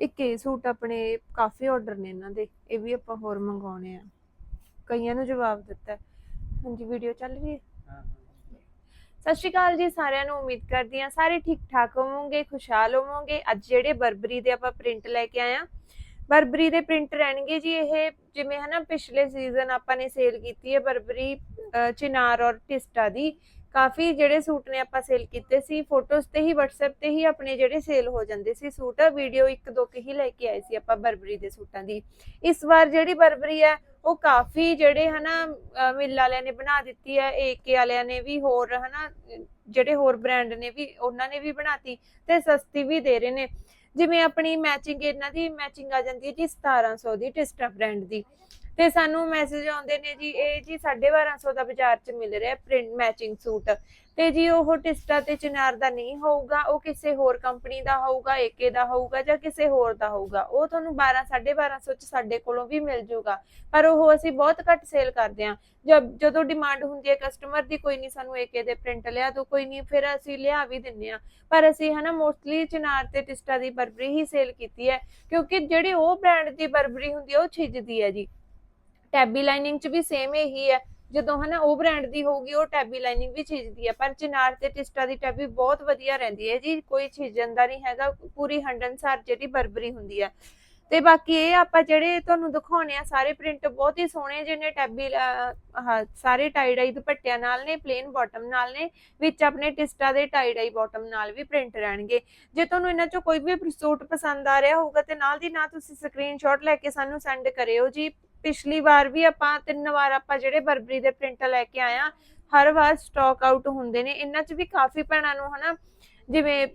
ਇੱਕ ਇਹ ਸੂਟ ਆਪਣੇ ਕਾਫੀ ਆਰਡਰ ਨੇ ਇਹਨਾਂ ਦੇ ਇਹ ਵੀ ਆਪਾਂ ਹੋਰ ਮੰਗਾਉਣੇ ਆ। ਕਈਆਂ ਨੂੰ ਜਵਾਬ ਦਿੱਤਾ। ਹਾਂਜੀ ਵੀਡੀਓ ਚੱਲ ਰਹੀ ਹੈ? ਸਤਿ ਸ਼੍ਰੀ ਅਕਾਲ ਜੀ ਸਾਰਿਆਂ ਨੂੰ ਉਮੀਦ ਕਰਦੀ ਹਾਂ ਸਾਰੇ ਠੀਕ ਠਾਕ ਹੋਵੋਗੇ ਖੁਸ਼ਹਾਲ ਹੋਵੋਗੇ। ਅੱਜ ਜਿਹੜੇ ਬਰਬਰੀ ਦੇ ਆਪਾਂ ਪ੍ਰਿੰਟ ਲੈ ਕੇ ਆਏ ਆ ਬਰਬਰੀ ਦੇ ਪ੍ਰਿੰਟ ਰਹਿਣਗੇ ਜੀ ਇਹ ਜਿਵੇਂ ਹਨਾ ਪਿਛਲੇ ਸੀਜ਼ਨ ਆਪਾਂ ਨੇ ਸੇਲ ਕੀਤੀ ਹੈ ਬਰਬਰੀ ਚਿਨਾਰ ਔਰ ਟਿਸਟਾ ਦੀ। ਕਾਫੀ ਜਿਹੜੇ ਸੂਟ ਨੇ ਆਪਾਂ ਸੇਲ ਕੀਤੇ ਸੀ ਫੋਟੋਜ਼ ਤੇ ਹੀ, WhatsApp ਤੇ ਹੀ ਆਪਣੇ ਜਿਹੜੇ ਸੇਲ ਹੋ ਜਾਂਦੇ ਸੀ ਸੂਟ ਵੀਡੀਓ ਇੱਕ ਦੋ ਕੇ ਹੀ ਲੈ ਕੇ ਆਏ ਸੀ ਆਪਾਂ ਬਰਬਰੀ ਦੇ ਸੂਟਾਂ ਦੀ। ਇਸ ਵਾਰ ਜਿਹੜੀ ਬਰਬਰੀ ਹੈ, ਉਹ ਕਾਫੀ ਜਿਹੜੇ ਹਨਾ ਅਹ ਵਾਲਿਆਂ ਨੇ ਬਣਾ ਦਿੱਤੀ ਹੈ ਏਕੇ ਵਾਲਿਆਂ ਨੇ ਵੀ ਹੋਰ ਹਨਾ, ਜਿਹੜੇ ਹੋਰ ਬ੍ਰਾਂਡ ਨੇ ਵੀ, ਉਹਨਾਂ ਨੇ ਵੀ ਬਣਾਤੀ ਤੇ ਸਸਤੀ ਵੀ ਦੇ ਰਹੇ ਨੇ। ਜਿਵੇਂ ਆਪਣੀ ਮੈਚਿੰਗ ਇਹਨਾਂ ਦੀ ਮੈਚਿੰਗ ਆ ਜਾਂਦੀ ਹੈ ਜੀ 1700 ਦੀ ਟਿਸਟਾ ਬ੍ਰਾਂਡ ਦੀ। ਤੇ ਸਾਨੂੰ ਮੈਸੇਜ ਆਉਂਦੇ ਨੇ ਜੀ, ਇਹ ਜੀ 1250 ਦਾ ਬਾਜ਼ਾਰ 'ਚ ਮਿਲ ਰਿਹਾ ਪ੍ਰਿੰਟ ਮੈਚਿੰਗ ਸੂਟ ਤੇ ਜੀ ਉਹ ਟਿਸਟਾ ਤੇ ਚਿਨਾਰ ਦਾ ਨਹੀਂ ਹੋਊਗਾ, ਉਹ ਕਿਸੇ ਹੋਰ ਕੰਪਨੀ ਦਾ ਹੋਊਗਾ ਏਕੇ ਦਾ ਹੋਊਗਾ ਜਾਂ ਕਿਸੇ ਹੋਰ ਦਾ ਹੋਊਗਾ। ਉਹ ਤੁਹਾਨੂੰ 12 1250 ਚ ਸਾਡੇ ਕੋਲੋਂ ਵੀ ਮਿਲ ਜਾਊਗਾ ਪਰ ਉਹ ਅਸੀਂ ਬਹੁਤ ਘੱਟ ਸੇਲ ਕਰਦੇ ਆ ਜਦ ਜਦੋਂ ਡਿਮਾਂਡ ਹੁੰਦੀ ਹੈ ਕਸਟਮਰ ਦੀ, ਕੋਈ ਨਹੀਂ ਸਾਨੂੰ ਏਕੇ ਦੇ ਪ੍ਰਿੰਟ ਲਿਆ ਦੋ ਕੋਈ ਨਹੀਂ ਫਿਰ ਅਸੀਂ ਲਿਆ ਵੀ ਦਿੰਨੇ ਆ ਪਰ ਅਸੀਂ ਹਨਾ ਮੋਸਟਲੀ ਚਿਨਾਰ ਤੇ ਟਿਸਟਾ ਦੀ ਬਰਬਰੀ ਹੀ ਸੇਲ ਕੀਤੀ ਹੈ। ਕਿਉਂਕਿ ਜਿਹੜੀ ਉਹ ਬ੍ਰਾਂਡ ਦੀ ਬਰਬਰੀ ਹੁੰਦੀ ਹੈ, ਉਹ ਛਿੱਜਦੀ ਹੈ ਜੀ। ਟੈਬੀ ਲਾਈਨਿੰਗ ਚ ਵੀ ਸੇਮ ਇਹੀ ਹੈ। ਜਦੋਂ ਹਨਾ ਉਹ ਬ੍ਰਾਂਡ ਦੀ ਹੋਊਗੀ, ਉਹ ਟੈਬੀ ਲਾਈਨਿੰਗ ਵੀ ਛਿੱਜਦੀ ਹੈ। ਪਰ ਚਿਨਾਰ ਤੇ ਟਿਸਟਾ ਦੀ ਟੈਬੀ ਬਹੁਤ ਵਧੀਆ ਰਹਿੰਦੀ ਹੈ ਜੀ। ਕੋਈ ਛਿੱਜਣ ਦਾ ਨਹੀਂ ਹੈਗਾ। ਪੂਰੀ ਹੰਡਨਸਾਰ ਜਿਹੜੀ ਬਰਬਰੀ ਹੁੰਦੀ ਹੈ। ਤੇ ਬਾਕੀ ਇਹ ਆਪਾਂ ਜਿਹੜੇ ਤੁਹਾਨੂੰ ਦਿਖਾਉਣੇ ਆ, ਸਾਰੇ ਪ੍ਰਿੰਟ ਬਹੁਤ ਹੀ ਸੋਹਣੇ ਜਿਹੇ ਟੈਬੀ ਸਾਰੇ ਟਾਈ ਡਾਈ ਦੁਪੱਟਿਆਂ ਨਾਲ ਨੇ ਪਲੇਨ ਬਾਟਮ ਨਾਲ ਨੇ, ਵਿੱਚ ਆਪਣੇ ਟਿਸਟਾ ਦੇ ਟਾਈ ਡਾਈ ਬਾਟਮ ਨਾਲ ਵੀ ਪ੍ਰਿੰਟ ਰਹਿਣਗੇ। ਜੇ ਤੁਹਾਨੂੰ ਇਹਨਾਂ ਚੋਂ ਕੋਈ ਵੀ ਸੂਟ ਪਸੰਦ ਆ ਰਿਹਾ ਹੋਊਗਾ ਤੇ ਨਾਲ ਦੀ ਨਾਲ ਤੁਸੀਂ ਸਕਰੀਨਸ਼ਾਟ ਲੈ ਕੇ ਸਾਨੂੰ ਸੈਂਡ ਕਰਿਓ ਜੀ। ਪਿਛਲੀ ਵਾਰ ਵੀ ਆਪਾਂ ਤਿੰਨ ਵਾਰ ਆਪਾਂ ਜਿਹੜੇ ਬਰਬਰੀ ਦੇ ਪ੍ਰਿੰਟ ਲੈ ਕੇ ਆਇਆ ਹਰ ਵਾਰ ਸਟਾਕ ਆਊਟ ਹੁੰਦੇ ਨੇ। ਇਹਨਾਂ 'ਚ ਵੀ ਕਾਫੀ ਭੈਣਾਂ ਨੂੰ ਹਨਾ, ਜਿਵੇਂ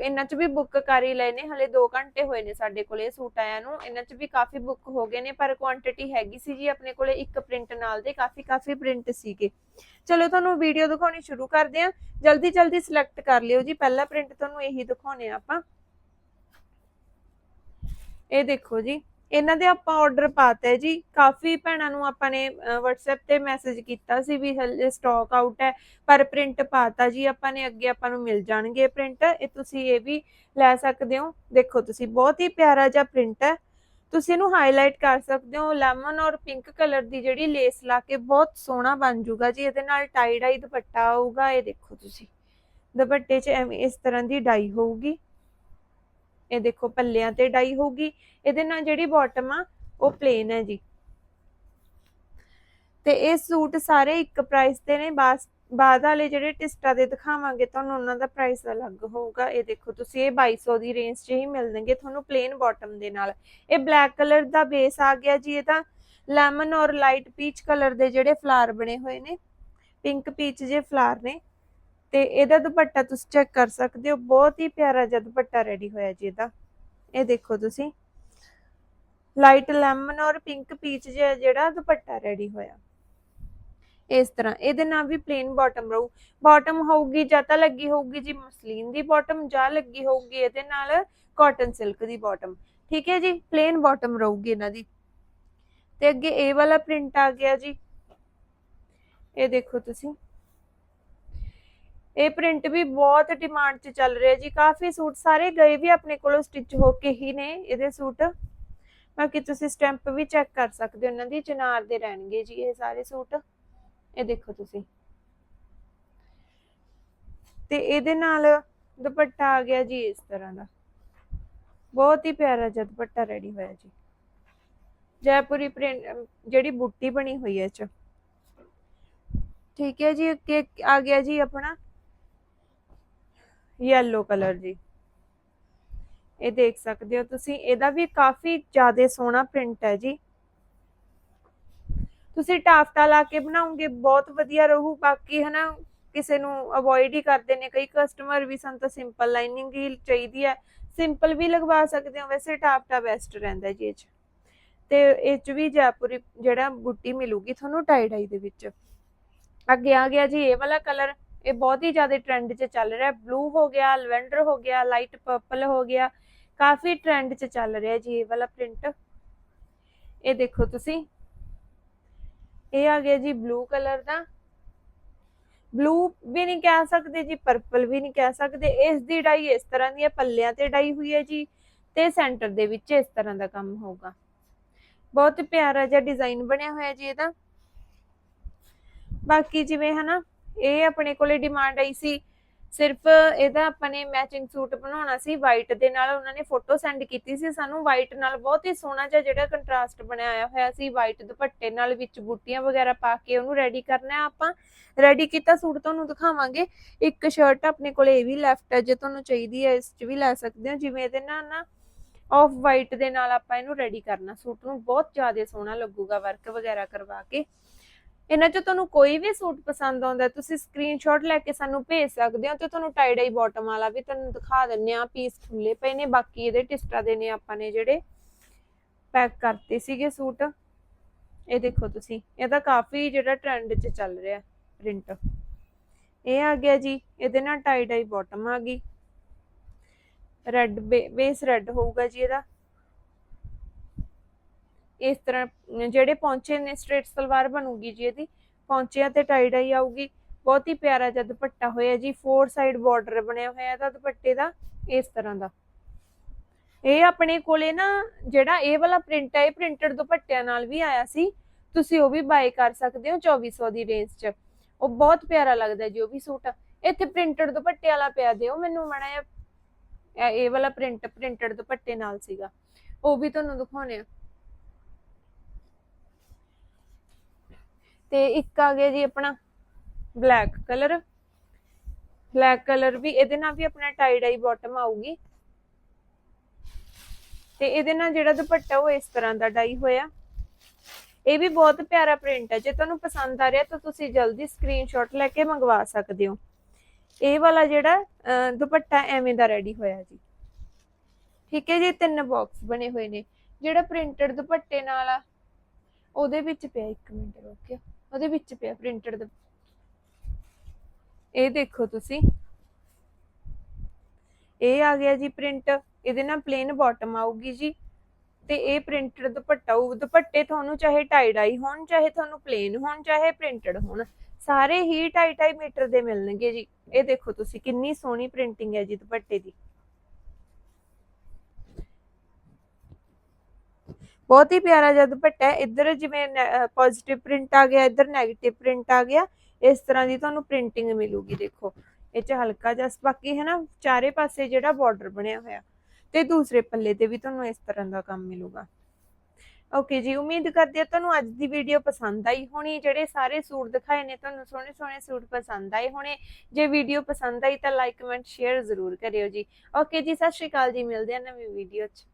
ਇਹਨਾਂ 'ਚ ਵੀ ਬੁੱਕ ਕਰ ਹੀ ਲਏ ਨੇ, ਹਲੇ 2 ਘੰਟੇ ਹੋਏ ਨੇ ਸਾਡੇ ਕੋਲੇ ਸੂਟ ਆਇਆ ਨੂੰ। ਇਹਨਾਂ 'ਚ ਵੀ ਕਾਫੀ ਬੁੱਕ ਹੋ ਗਏ ਨੇ, ਪਰ ਕੁਆਂਟੀਟੀ ਹੈਗੀ ਸੀ ਜੀ ਆਪਣੇ ਕੋਲੇ ਇੱਕ ਪ੍ਰਿੰਟ ਨਾਲ ਦੇ, ਕਾਫੀ ਕਾਫੀ ਪ੍ਰਿੰਟ ਸੀਗੇ। ਚਲੋ, ਤੁਹਾਨੂੰ ਵੀਡੀਓ ਦਿਖਾਉਣੀ ਸ਼ੁਰੂ ਕਰਦੇ ਹਾਂ ਜਲਦੀ ਜਲਦੀ ਸਿਲੈਕਟ ਕਰ ਲਿਓ ਜੀ। ਪਹਿਲਾ ਪ੍ਰਿੰਟ ਤੁਹਾਨੂੰ ਇਹੀ ਦਿਖਾਉਣੇ ਆ ਆਪਾਂ। ਇਹ ਦੇਖੋ ਜੀ। ਇਹਨਾਂ ਦੇ ਆਪਾਂ ਆਰਡਰ ਪਾਤਾ ਹੈ ਜੀ। ਕਾਫੀ ਭੈਣਾਂ ਨੂੰ ਆਪਾਂ ਨੇ ਅਹ, WhatsApp ਤੇ ਮੈਸੇਜ ਕੀਤਾ ਸੀ ਵੀ ਹਲੇ ਸਟਾਕ ਆਊਟ ਹੈ ਪਰ ਪ੍ਰਿੰਟ ਪਾਤਾ ਜੀ। ਆਪਾਂ ਨੇ ਅੱਗੇ ਆਪਾਂ ਨੂੰ ਮਿਲ ਜਾਣਗੇ ਪ੍ਰਿੰਟ ਇਹ ਤੁਸੀਂ ਇਹ ਵੀ ਲੈ ਸਕਦੇ ਹੋ। ਦੇਖੋ ਤੁਸੀਂ ਬਹੁਤ ਹੀ ਪਿਆਰਾ ਜਿਹਾ ਪ੍ਰਿੰਟ ਹੈ। ਤੁਸੀਂ ਇਹਨੂੰ ਹਾਈਲਾਈਟ ਕਰ ਸਕਦੇ ਹੋ। ਲੈਮਨ ਔਰ ਪਿੰਕ ਕਲਰ ਦੀ ਜਿਹੜੀ ਲੇਸ ਲਾ ਕੇ ਬਹੁਤ ਸੋਹਣਾ ਬਣ ਜਾਊਗਾ ਜੀ। ਇਹਦੇ ਨਾਲ ਟਾਈ ਡਾਈ ਦੁਪੱਟਾ ਆਊਗਾ। ਇਹ ਦੇਖੋ ਤੁਸੀਂ ਦੁਪੱਟੇ 'ਚ ਐਵੇਂ ਇਸ ਤਰ੍ਹਾਂ ਦੀ ਡਾਈ ਹੋਊਗੀ। ਇਹ ਦੇਖੋ ਪੱਲਿਆਂ ਤੇ ਡਾਈ ਹੋਊਗੀ। ਇਹਦੇ ਨਾਲ ਜਿਹੜੀ ਬਾਟਮ ਆ, ਉਹ ਪਲੇਨ ਹੈ ਜੀ। ਤੇ ਇਹ ਸੂਟ ਸਾਰੇ ਇੱਕ ਪ੍ਰਾਈਸ ਤੇ ਨੇ। ਬਾਸ, ਬਾਅਦ ਵਾਲੇ ਜਿਹੜੇ ਟਿਸਟਾ ਦੇ ਦਿਖਾਵਾਂਗੇ, ਤੁਹਾਨੂੰ ਉਹਨਾਂ ਦਾ ਪ੍ਰਾਈਸ ਅਲੱਗ ਹੋਊਗਾ। ਇਹ ਦੇਖੋ, ਤੁਸੀਂ ਇਹ 2200 ਦੀ ਰੇਂਜ 'ਚ ਹੀ ਮਿਲਣਗੇ ਤੁਹਾਨੂੰ ਪਲੇਨ ਬਾਟਮ ਦੇ ਨਾਲ। ਇਹ ਬਲੈਕ ਕਲਰ ਦਾ ਬੇਸ ਆ ਗਿਆ ਜੀ, ਇਹਦਾ ਲੈਮਨ ਔਰ ਲਾਈਟ ਪੀਚ ਕਲਰ ਦੇ ਜਿਹੜੇ ਫਲਾਰ ਬਣੇ ਹੋਏ ਨੇ। ਪਿੰਕ ਪੀਚ ਜੇ ਫਲਾਰ ਨੇ। ਤੇ ਇਹਦਾ ਦੁਪੱਟਾ ਤੁਸੀਂ ਚੈੱਕ ਕਰ ਸਕਦੇ ਹੋ। ਬਹੁਤ ਹੀ ਪਿਆਰਾ ਜਿਹਾ ਦੁਪੱਟਾ ਰੈਡੀ ਹੋਇਆ ਜੀ ਇਹਦਾ। ਇਹ ਦੇਖੋ ਤੁਸੀਂ। ਲਾਈਟ ਲੈਮਨ ਔਰ ਪਿੰਕ ਪੀਚ ਜਿਹਾ ਜਿਹੜਾ ਦੁਪੱਟਾ ਰੈਡੀ ਹੋਇਆ। ਇਸ ਤਰ੍ਹਾਂ। ਇਹਦੇ ਨਾਲ ਵੀ ਪਲੇਨ ਬਾਟਮ ਰਹੂ। ਬਾਟਮ ਹੋਊਗੀ ਜਾਂ ਤਾਂ ਲੱਗੀ ਹੋਊਗੀ ਜੀ ਮਸਲੀਨ ਦੀ ਬਾਟਮ ਜਾਂ ਲੱਗੀ ਹੋਊਗੀ ਇਹਦੇ ਨਾਲ ਕਾਟਨ ਸਿਲਕ ਦੀ ਬਾਟਮ ਠੀਕ ਹੈ ਜੀ? ਪਲੇਨ ਬਾਟਮ ਰਹੂਗੀ ਇਹਨਾਂ ਦੀ। ਤੇ ਅੱਗੇ ਇਹ ਵਾਲਾ ਪ੍ਰਿੰਟ ਆ ਗਿਆ ਜੀ। ਇਹ ਦੇਖੋ ਤੁਸੀਂ। ਇਹ ਪ੍ਰਿੰਟ ਵੀ ਬਹੁਤ ਡਿਮਾਂਡ 'ਚ ਚੱਲ ਰਿਹਾ ਜੀ। ਕਾਫੀ ਸੂਟ ਸਾਰੇ ਗਏ ਵੀ ਆਪਣੇ ਕੋਲੋਂ ਸਟਿਚ ਹੋ ਕੇ ਹੀ ਨੇ ਇਹਦੇ ਸੂਟ। ਬਾਕੀ ਤੁਸੀਂ ਸਟੈਂਪ ਵੀ ਚੈੱਕ ਕਰ ਸਕਦੇ ਹੋ ਇਹਨਾਂ ਦੀ ਚਨਾਰ ਦੇ ਰਹਿਣਗੇ ਜੀ ਇਹ ਸਾਰੇ ਸੂਟ। ਇਹ ਦੇਖੋ ਤੁਸੀਂ। ਤੇ ਇਹਦੇ ਨਾਲ ਦੁਪੱਟਾ ਆ ਗਿਆ ਜੀ ਇਸ ਤਰ੍ਹਾਂ ਦਾ। ਬਹੁਤ ਹੀ ਪਿਆਰਾ ਜਿਹਾ ਦੁਪੱਟਾ ਰੈਡੀ ਹੋਇਆ ਜੀ। ਜੈਪੁਰੀ ਪ੍ਰਿੰਟ ਜਿਹੜੀ ਬੁੱਟੀ ਬਣੀ ਹੋਈ ਹੈ ਚ। ਠੀਕ ਹੈ ਜੀ, ਅੱਗੇ ਆ ਗਿਆ ਜੀ ਆਪਣਾ। ਯੈਲੋ ਕਲਰ ਜੀ। ਇਹ ਦੇਖ ਸਕਦੇ ਹੋ ਤੁਸੀਂ। ਇਹਦਾ ਵੀ ਕਾਫੀ ਜ਼ਿਆਦਾ ਸੋਹਣਾ ਪ੍ਰਿੰਟ ਹੈ ਜੀ। ਤੁਸੀਂ ਟਾਫਟਾ ਲਾ ਕੇ ਬਣਾਉਂਗੇ ਬਹੁਤ ਵਧੀਆ ਰਹੂ। ਬਾਕੀ ਹਨਾ, ਕਿਸੇ ਨੂੰ ਅਵੋਇਡ ਹੀ ਕਰਦੇ ਨੇ। ਕਈ ਕਸਟਮਰ ਵੀ ਸਾਨੂੰ ਤਾਂ ਸਿੰਪਲ ਲਾਈਨਿੰਗ ਹੀ ਚਾਹੀਦੀ ਹੈ। ਸਿੰਪਲ ਵੀ ਲਗਵਾ ਸਕਦੇ ਹੋ। ਵੈਸੇ ਟਾਫਟਾ ਬੈਸਟ ਰਹਿੰਦਾ ਜੀ ਇਹ ਚ। ਤੇ ਇਹ ਚ ਵੀ ਜੈਪੁਰੀ ਜਿਹੜਾ ਬੁੱਟੀ ਮਿਲੂਗੀ ਤੁਹਾਨੂੰ ਟਾਈ ਡਾਈ ਦੇ ਵਿੱਚ। ਅੱਗੇ ਆ ਗਿਆ ਜੀ ਇਹ ਵਾਲਾ ਕਲਰ ਇਹ ਬਹੁਤ ਹੀ ਜ਼ਿਆਦਾ ਟ੍ਰੈਂਡ 'ਚ ਚੱਲ ਰਿਹਾ। ਬਲੂ ਹੋ ਗਿਆ ਲਵੈਂਡਰ ਹੋ ਗਿਆ ਲਾਈਟ ਪਰਪਲ ਹੋ ਗਿਆ। ਕਾਫੀ ਟ੍ਰੈਂਡ 'ਚ ਚੱਲ ਰਿਹਾ ਜੀ ਇਹ ਵਾਲਾ ਪ੍ਰਿੰਟ ਇਹ ਦੇਖੋ ਤੁਸੀਂ। ਇਹ ਆ ਗਿਆ ਜੀ ਬਲੂ ਕਲਰ ਦਾ। ਬਲੂ ਵੀ ਨਹੀਂ ਕਹਿ ਸਕਦੇ ਜੀ ਪਰਪਲ ਵੀ ਨਹੀਂ ਕਹਿ ਸਕਦੇ। ਇਸ ਦੀ ਡਾਈ ਇਸ ਤਰ੍ਹਾਂ ਦੀ ਹੈ ਪੱਲਿਆਂ ਤੇ ਡਾਈ ਹੋਈ ਹੈ ਜੀ ਤੇ ਸੈਂਟਰ ਦੇ ਵਿੱਚ ਇਸ ਤਰ੍ਹਾਂ ਦਾ ਕੰਮ ਹੋਊਗਾ। ਬਹੁਤ ਪਿਆਰਾ ਜਿਹਾ ਡਿਜ਼ਾਈਨ ਬਣਿਆ ਹੋਇਆ ਜੀ ਇਹਦਾ। ਬਾਕੀ ਜਿਵੇਂ ਹਨਾ ਇਹ ਆਪਣੇ ਕੋਲੇ ਡਿਮਾਂਡ ਆਈ ਸੀ। ਸਿਰਫ ਇਹਦਾ ਆਪਾਂ ਨੇ ਮੈਚਿੰਗ ਸੂਟ ਬਣਾਉਣਾ ਸੀ ਵਾਈਟ ਦੇ ਨਾਲ ਉਹਨਾਂ ਨੇ ਫੋਟੋ ਸੈਂਡ ਕੀਤੀ ਸੀ। ਸਾਨੂੰ ਵਾਈਟ ਨਾਲ ਬਹੁਤ ਹੀ ਸੋਹਣਾ ਜਿਹਾ ਜਿਹੜਾ ਕੰਟਰਾਸਟ ਬਣਾਇਆ ਹੋਇਆ ਸੀ ਵਾਈਟ ਦੁਪੱਟੇ ਨਾਲ ਵਿੱਚ ਬੂਟੀਆਂ ਵਗੈਰਾ ਪਾ ਕੇ ਉਹਨੂੰ ਰੈਡੀ ਕਰਨਾ ਆਪਾਂ। ਰੈਡੀ ਕੀਤਾ ਸੂਟ ਤੁਹਾਨੂੰ ਦਿਖਾਵਾਂਗੇ। ਇੱਕ ਸ਼ਰਟ ਆਪਣੇ ਕੋਲੇ ਇਹ ਵੀ ਲੈਫਟ ਹੈ, ਜੇ ਤੁਹਾਨੂੰ ਚਾਹੀਦੀ ਹੈ ਇਸ 'ਚ ਵੀ ਲੈ ਸਕਦੇ ਹੋ। ਜਿਵੇਂ ਇਹਦੇ ਨਾਲ ਨਾ ਆਫ ਵਾਈਟ ਦੇ ਨਾਲ ਆਪਾਂ ਇਹਨੂੰ ਰੈਡੀ ਕਰਨਾ। ਸੂਟ ਨੂੰ ਬਹੁਤ ਜ਼ਿਆਦਾ ਸੋਹਣਾ ਲੱਗੂਗਾ ਵਰਕ ਵਗੈਰਾ ਕਰਵਾ ਕੇ। ਇਹਨਾਂ 'ਚ ਤੁਹਾਨੂੰ ਕੋਈ ਵੀ ਸੂਟ ਪਸੰਦ ਆਉਂਦਾ ਹੈ, ਤੁਸੀਂ ਸਕਰੀਨਸ਼ਾਟ ਲੈ ਕੇ ਸਾਨੂੰ ਭੇਜ ਸਕਦੇ ਹੋ ਤੇ ਤੁਹਾਨੂੰ ਟਾਈ ਡਾਈ ਬਾਟਮ ਵਾਲਾ ਵੀ ਤੁਹਾਨੂੰ ਦਿਖਾ ਦਿੰਨੇ ਆ ਪੀਸ ਖੁੱਲੇ ਪਏ ਨੇ ਬਾਕੀ ਇਹਦੇ ਟਿਸਟਾ ਦੇ ਨੇ ਆਪਾਂ ਨੇ ਜਿਹੜੇ ਪੈਕ ਕਰਤੇ ਸੀਗੇ ਸੂਟ। ਇਹ ਦੇਖੋ ਤੁਸੀਂ ਇਹਦਾ ਕਾਫੀ ਜਿਹੜਾ ਟ੍ਰੈਂਡ 'ਚ ਚੱਲ ਰਿਹਾ ਪ੍ਰਿੰਟ ਇਹ ਆ ਗਿਆ ਜੀ ਇਹਦੇ ਨਾਲ ਟਾਈ ਡਾਈ ਬਾਟਮ ਆ ਗਈ। ਰੈੱਡ ਬੇਸ ਰੈੱਡ ਹੋਊਗਾ ਜੀ ਇਹਦਾ। ਇਸ ਤਰ੍ਹਾਂ, ਜਿਹੜੇ ਪੌਂਚੇ ਨੇ, ਸਟ੍ਰੇਟ ਸਲਵਾਰ ਬਣੂਗੀ ਜੀ ਇਹਦੀ, ਪੌਂਚਿਆਂ ਤੇ ਟਾਈ ਡਾਈ ਆਊਗੀ, ਬਹੁਤ ਹੀ ਪਿਆਰਾ ਜਿਹਾ ਦੁਪੱਟਾ ਹੋਇਆ ਜੀ ਫੋਰ ਸਾਈਡ ਬਾਰਡਰ ਬਣਿਆ ਹੋਇਆ ਇਹਦਾ ਦੁਪੱਟੇ ਦਾ, ਇਸ ਤਰ੍ਹਾਂ ਦਾ। ਇਹ ਆਪਣੇ ਕੋਲੇ ਨਾ, ਜਿਹੜਾ ਇਹ ਵਾਲਾ ਪ੍ਰਿੰਟ ਹੈ ਇਹ ਪ੍ਰਿੰਟਡ ਦੁਪੱਟਿਆਂ ਨਾਲ ਵੀ ਆਇਆ ਸੀ, ਤੁਸੀਂ ਉਹ ਵੀ ਬਾਏ ਕਰ ਸਕਦੇ ਹੋ 2400 ਦੀ ਰੇਂਜ 'ਚ। ਉਹ ਬਹੁਤ ਪਿਆਰਾ ਲੱਗਦਾ ਜੀ, ਉਹ ਵੀ ਸੂਟ। ਇੱਥੇ ਪ੍ਰਿੰਟਡ ਦੁਪੱਟੇ ਵਾਲਾ ਪਿਆ ਦਿਓ, ਮੈਨੂੰ ਮਾੜਾ ਜਿਹਾ, ਇਹ ਵਾਲਾ ਪ੍ਰਿੰਟ ਪ੍ਰਿੰਟਡ ਦੁਪੱਟੇ ਨਾਲ ਸੀਗਾ। ਉਹ ਵੀ ਤੁਹਾਨੂੰ ਦਿਖਾਉਣੇ ਆ। ਤੇ ਇੱਕ ਆ ਗਿਆ ਜੀ ਆਪਣਾ ਬਲੈਕ ਕਲਰ ਬਲੈਕ ਕਲਰ ਵੀ ਇਹਦੇ ਨਾਲ ਵੀ ਆਪਣਾ ਟਾਈ ਡਾਈ ਬਾਟਮ ਆਊਗੀ। ਤੇ ਇਹਦੇ ਨਾਲ ਜਿਹੜਾ ਦੁਪੱਟਾ ਉਹ ਇਸ ਤਰ੍ਹਾਂ ਦਾ ਡਾਈ ਹੋਇਆ। ਇਹ ਵੀ ਬਹੁਤ ਪਿਆਰਾ ਪ੍ਰਿੰਟ ਹੈ। ਜੇ ਤੁਹਾਨੂੰ ਪਸੰਦ ਆ ਰਿਹਾ ਤਾਂ ਤੁਸੀਂ ਜਲਦੀ ਸਕਰੀਨਸ਼ਾਟ ਲੈ ਕੇ ਮੰਗਵਾ ਸਕਦੇ ਹੋ। ਇਹ ਵਾਲਾ ਜਿਹੜਾ ਦੁਪੱਟਾ ਐਵੇਂ ਦਾ ਰੈਡੀ ਹੋਇਆ ਜੀ। ਠੀਕ ਹੈ ਜੀ, ਤਿੰਨ ਬਾਕਸ ਬਣੇ ਹੋਏ ਨੇ। ਜਿਹੜਾ ਪ੍ਰਿੰਟਡ ਦੁਪੱਟੇ ਨਾਲ ਆ, ਉਹਦੇ ਵਿੱਚ ਪਿਆ ਇੱਕ ਮਿੰਟ ਰੁਕਿਓ। ਉਹਦੇ ਵਿੱਚ ਪਿਆ ਪ੍ਰਿੰਟਡ ਇਹ ਦੇਖੋ ਤੁਸੀਂ। ਇਹ ਆ ਗਿਆ ਜੀ ਪ੍ਰਿੰਟ ਇਹਦੇ ਨਾਲ ਪਲੇਨ ਬਾਟਮ ਆਊਗੀ ਜੀ। ਤੇ ਇਹ ਪ੍ਰਿੰਟਡ ਦੁਪੱਟਾ ਉਹ ਦੁਪੱਟੇ ਤੁਹਾਨੂੰ ਚਾਹੇ ਟਾਈ ਡਾਈ ਹੋਣ, ਚਾਹੇ ਤੁਹਾਨੂੰ ਪਲੇਨ ਹੋਣ, ਚਾਹੇ ਪ੍ਰਿੰਟਡ ਹੋਣ, ਸਾਰੇ ਹੀ ਢਾਈ ਢਾਈ ਮੀਟਰ ਦੇ ਮਿਲਣਗੇ ਜੀ। ਇਹ ਦੇਖੋ ਤੁਸੀਂ ਕਿੰਨੀ ਸੋਹਣੀ ਪ੍ਰਿੰਟਿੰਗ ਹੈ ਜੀ ਦੁਪੱਟੇ ਦੀ। ਬਹੁਤ ਹੀ ਪਿਆਰਾ ਜਿਹਾ ਦੁਪੱਟਾ ਇੱਧਰ ਜਿਵੇਂ ਪੋਜ਼ਿਟਿਵ ਪ੍ਰਿੰਟ ਆ ਗਿਆ, ਇੱਧਰ 네ਗੇਟਿਵ ਪ੍ਰਿੰਟ ਆ ਗਿਆ, ਇਸ ਤਰ੍ਹਾਂ ਦੀ ਤੁਹਾਨੂੰ ਪ੍ਰਿੰਟਿੰਗ ਮਿਲੂਗੀ, ਦੇਖੋ। ਇਹ ਚ ਹਲਕਾ ਜਿਹਾ ਬਾਕੀ ਹੈ ਨਾ ਚਾਰੇ ਪਾਸੇ ਜਿਹੜਾ ਬਾਰਡਰ ਬਣਿਆ ਹੋਇਆ, ਤੇ ਦੂਸਰੇ ਪੱਲੇ ਤੇ ਵੀ ਤੁਹਾਨੂੰ ਇਸ ਤਰ੍ਹਾਂ ਦਾ ਕੰਮ ਮਿਲੂਗਾ। ਓਕੇ ਜੀ, ਉਮੀਦ ਕਰਦੀ ਹਾਂ ਤੁਹਾਨੂੰ ਅੱਜ ਦੀ ਵੀਡੀਓ ਪਸੰਦ ਆਈ ਹੋਣੀ, ਜਿਹੜੇ ਸਾਰੇ ਸੂਟ ਦਿਖਾਏ ਨੇ, ਤੁਹਾਨੂੰ ਸੋਹਣੇ ਸੋਹਣੇ ਸੂਟ ਪਸੰਦ ਆਏ ਹੋਣੇ। ਜੇ ਵੀਡੀਓ ਪਸੰਦ ਆਈ ਤਾਂ ਲਾਈਕ ਕਮੈਂਟ ਸ਼ੇਅਰ ਜ਼ਰੂਰ ਕਰਿਓ ਜੀ। ਓਕੇ ਜੀ, ਸਤਿ ਸ਼੍ਰੀ ਅਕਾਲ ਜੀ, ਮਿਲਦੇ ਹਾਂ ਨਵੀਂ ਵੀਡੀਓ 'ਚ।